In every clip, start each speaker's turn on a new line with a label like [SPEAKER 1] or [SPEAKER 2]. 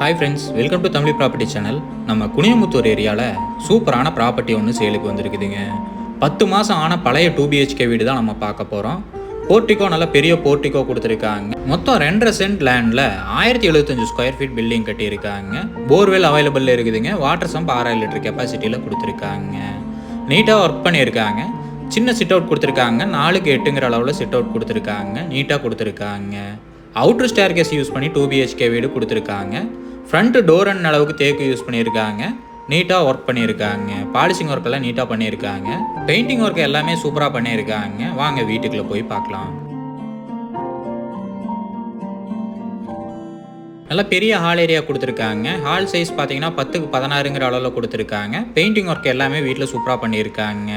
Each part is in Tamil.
[SPEAKER 1] Hi friends welcome to Tamil property channel நம்ம குனியமுத்தூர் ஏரியாவில் சூப்பரான ப்ராப்பர்ட்டி ஒன்று சேலுக்கு வந்திருக்குதுங்க. பத்து மாதம் ஆன பழைய டூ பிஹெச்கே வீடு தான் நம்ம பார்க்க போகிறோம் போர்ட்டிகோ நல்ல பெரிய போர்ட்டிகோ கொடுத்துருக்காங்க. மொத்தம் ரெண்டரை சென்ட் லேண்டில் ஆயிரத்தி எழுபத்தஞ்சு ஸ்கொயர் ஃபீட் பில்டிங் கட்டியிருக்காங்க. போர்வெல் அவைலபிள் இருக்குதுங்க. வாட்டர் சம்ப் ஆறாயிரம் லிட்டர் கெப்பாசிட்டியில் கொடுத்துருக்காங்க. நீட்டாக ஒர்க் பண்ணியிருக்காங்க. சின்ன சிட் அவுட் கொடுத்துருக்காங்க. நாலுக்கு எட்டுங்கிற அளவில் சிட் அவுட் கொடுத்துருக்காங்க. நீட்டாக கொடுத்துருக்காங்க. அவுட்ரு ஸ்டேர் கேஸ் யூஸ் பண்ணி டூ பிஹெச்கே வீடு கொடுத்துருக்காங்க. ஃப்ரண்ட் டோர் அண்ட் அளவுக்கு தேக்கு யூஸ் பண்ணியிருக்காங்க. நீட்டாக ஒர்க் பண்ணியிருக்காங்க. பாலிசிங் ஒர்க் எல்லாம் நீட்டாக பண்ணியிருக்காங்க. பெயிண்டிங் ஒர்க் எல்லாமே சூப்பராக பண்ணியிருக்காங்க. வாங்க வீட்டுக்குள்ளே போய் பார்க்கலாம். நல்லா பெரிய ஹால் ஏரியா கொடுத்துருக்காங்க. ஹால் சைஸ் பார்த்தீங்கன்னா பத்துக்கு பதினாறுங்கிற அளவில் கொடுத்துருக்காங்க. பெயிண்டிங் ஒர்க் எல்லாமே வீட்டில் சூப்பராக பண்ணியிருக்காங்க.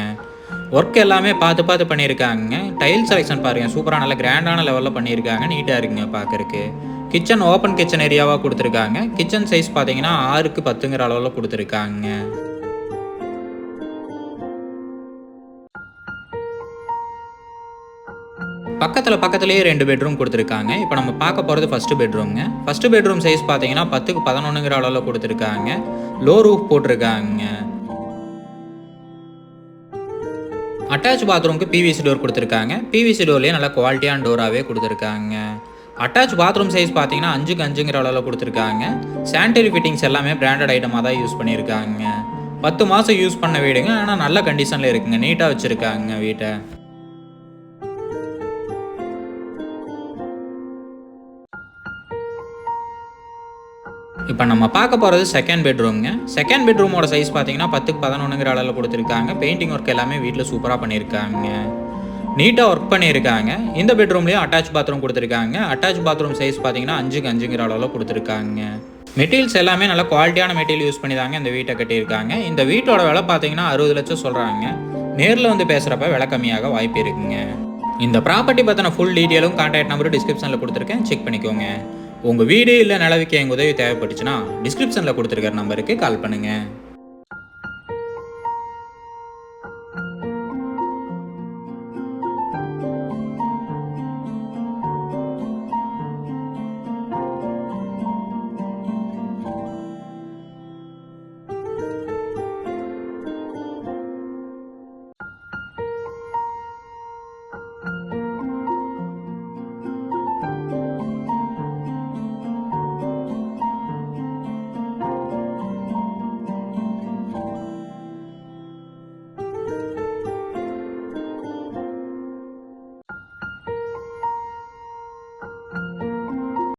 [SPEAKER 1] ஒர்க் எல்லாமே பார்த்து பார்த்து பண்ணியிருக்காங்க. டைல் செலெக்ஷன் பாருங்கள் சூப்பராக நல்லா கிராண்டான லெவலில் பண்ணியிருக்காங்க. நீட்டாக இருக்குங்க பார்க்குறக்கு கிச்சன் ஓப்பன் கிச்சன் ஏரியாவாக கொடுத்துருக்காங்க. கிச்சன் சைஸ் பார்த்தீங்கன்னா ஆறுக்கு பத்துங்கிற அளவில் கொடுத்துருக்காங்க. பக்கத்தில் பக்கத்துலேயே ரெண்டு பெட்ரூம் கொடுத்துருக்காங்க. இப்போ நம்ம பார்க்க போகிறது ஃபஸ்ட்டு பெட்ரூம்ங்க ஃபஸ்ட்டு பெட்ரூம் சைஸ் பார்த்தீங்கன்னா பத்துக்கு பதினொன்றுங்கிற அளவில் கொடுத்துருக்காங்க. லோ ரூஃப் போட்டிருக்காங்க. அட்டாச் பாத்ரூம்க்கு பிவிசி டோர் கொடுத்துருக்காங்க. பிவிசி டோர்லேயே நல்ல குவாலிட்டியான டோராகவே கொடுத்துருக்காங்க. அட்டாச் பாத்ரூம் சைஸ் பார்த்தீங்கன்னா அஞ்சுக்கு அஞ்சுங்கிற அளவில் கொடுத்துருக்காங்க. சானிடரி ஃபிட்டிங்ஸ் எல்லாமே பிராண்டட் ஐட்டமாக தான் யூஸ் பண்ணியிருக்காங்க. பத்து மாதம் யூஸ் பண்ண வீடுங்க ஆனால் நல்ல கண்டிஷனில் இருக்குங்க. நீட்டாக வச்சுருக்காங்க வீட்டை. இப்போ நம்ம பார்க்க போகிறது செகண்ட் பெட்ரூம்ங்க செகண்ட் பெட்ரூமோட சைஸ் பார்த்தீங்கன்னா பத்துக்கு பதினொன்றுங்கிற அளவில் கொடுத்துருக்காங்க. பெயிண்டிங் ஒர்க் எல்லாமே வீட்டில் சூப்பராக பண்ணியிருக்காங்க. நீட்டாக ஒர்க் பண்ணியிருக்காங்க. இந்த பெட்ரூம்லேயும் அட்டாச் பாத்ரூம் கொடுத்துருக்காங்க. அட்டாச் பாத்ரூம் சைஸ் பார்த்தீங்கன்னா அஞ்சுக்கு அஞ்சுங்கிற அளவில் கொடுத்துருக்காங்க. மெட்டீரியல்ஸ் எல்லாமே நல்ல குவாலிட்டியான மெட்டீரியல் யூஸ் பண்ணி தாங்க இந்த வீட்டை கட்டியிருக்காங்க. இந்த வீட்டோட விலை பார்த்தீங்கன்னா அறுபது லட்சம் சொல்கிறாங்க நேரில் வந்து பேசுகிறப்ப விலை கம்மியாக வாய்ப்பு இருக்குங்க. இந்த ப்ராப்பர்ட்டி பற்றின ஃபுல் டீட்டெயிலும் கான்டாக்ட் நம்பரும் டிஸ்கிரிப்ஷனில் கொடுத்துருக்கேன். செக் பண்ணிக்கோங்க. உங்கள் வீடு இல்லை நிலவுக்கு எங்கள் உதவி தேவைப்பட்டுச்சுன்னா டிஸ்கிரிப்ஷனில் கொடுத்துருக்கிற நம்பருக்கு கால் பண்ணுங்கள்